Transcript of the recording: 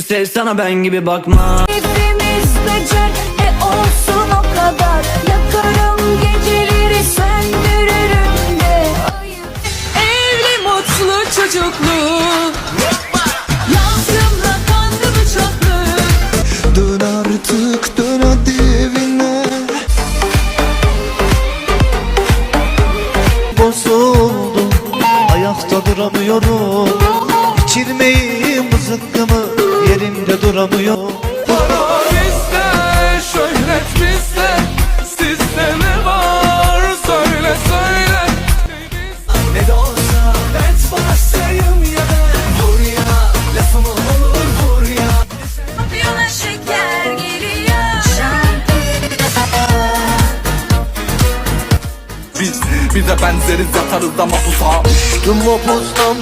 kimse sana ben gibi bakma. Hepimiz becer e olsun o kadar. Yakarım geceleri söndürürüm de. Evli mutlu çocuklu. Yazgımla kanlı bıçaklı Dön artık dön hadi evine. Bozuldum ayakta duramıyorum yerimde duramıyorum Para bizde, şöhret bizde. Sizde ne var? Söyle söyle. Ne de olsa dert bastayım ya ben Vur ya lafımı olur vur ya Yola şeker geliyor. Biz bize benzeriz yatarız da mapusa Düştüm o pozdan